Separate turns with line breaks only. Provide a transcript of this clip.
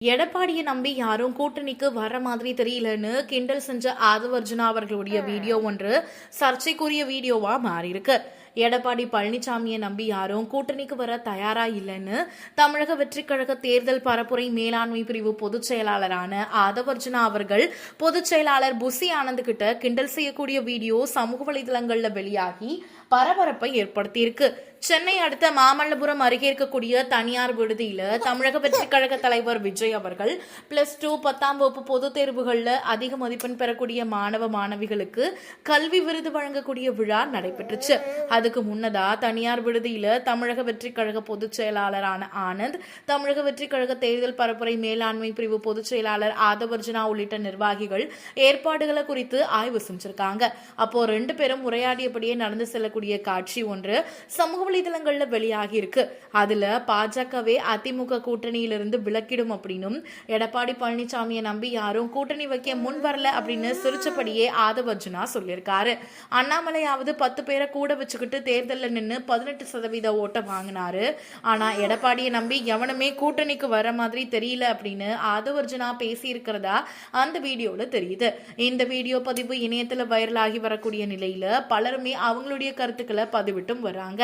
எடப்பாடியை நம்பி யாரும் கூட்டணிக்கு வர மாதிரி தெரியலன்னு கிண்டல் செஞ்ச ஆதவர்ஜுனா அவர்களுடைய வீடியோ ஒன்று சர்ச்சைக்குரிய வீடியோவா மாறி இருக்கு எடப்பாடி பழனிசாமியை நம்பி யாரும் கூட்டணிக்கு வர தயாரா இல்லைன்னு தமிழக வெற்றி கழக தேர்தல் பரப்புரை மேலாண்மை பிரிவு பொதுச் செயலாளரான ஆதவர்ஜுனா அவர்கள் பொதுச் செயலாளர் புசி ஆனந்த் கிட்ட கிண்டல் செய்யக்கூடிய வீடியோ சமூக வலைதளங்களில் வெளியாகி பரபரப்பை ஏற்படுத்தியிருக்கு. சென்னை அடுத்த மாமல்லபுரம் அருகே இருக்கக்கூடிய தனியார் விடுதியில தமிழக வெற்றிக் கழக தலைவர் விஜய் அவர்கள் பிளஸ் டூ பத்தாம் வகுப்பு பொதுத் தேர்வுகள்ல அதிக மதிப்பெண் பெறக்கூடிய மாணவ மாணவிகளுக்கு கல்வி விருது வழங்கக்கூடிய விழா நடைபெற்றுச்சு. அது அதுக்கு முன்னதா தனியார் விடுதியில தமிழக வெற்றிக்கழக பொதுச் செயலாளரான ஆனந்த் தமிழக வெற்றிக்கழக தேர்தல் பரப்புரை மேலாண்மை பிரிவு பொதுச் செயலாளர் ஆதவர்ஜுனா உள்ளிட்ட நிர்வாகிகள் ஏற்பாடுகளை குறித்து ஆய்வு செஞ்சிருக்காங்க. அப்போ ரெண்டு பேரும் உரையாடியபடியே நடந்து செல்லக்கூடிய காட்சி ஒன்று சமூக வலைதளங்கள்ல வெளியாகி இருக்கு. அதுல பாஜகவே அதிமுக கூட்டணியிலிருந்து விலக்கிடும் அப்படின்னும் எடப்பாடி பழனிசாமியை நம்பி யாரும் கூட்டணி வைக்க முன் வரல அப்படின்னு சிரிச்சபடியே ஆதவர்ஜுனா சொல்லியிருக்காரு. அண்ணாமலையாவது பத்து பேரை கூட வச்சுக்கிட்டு தேர்தலில் நின்று பதினெட்டு சதவீத ஓட்டை வாங்கினாரு. ஆனால் எடப்பாடியை நம்பி எவனுமே கூட்டணிக்கு வர மாதிரி தெரியல அப்படின்னு ஆதவர்ஜனா பேசியிருக்கிறதா அந்த வீடியோவில் தெரியுது. இந்த வீடியோ பதிவு இணையத்தில் வைரலாகி வரக்கூடிய நிலையில் பலருமே அவங்களுடைய கருத்துக்களை பதிவிட்டும் வராங்க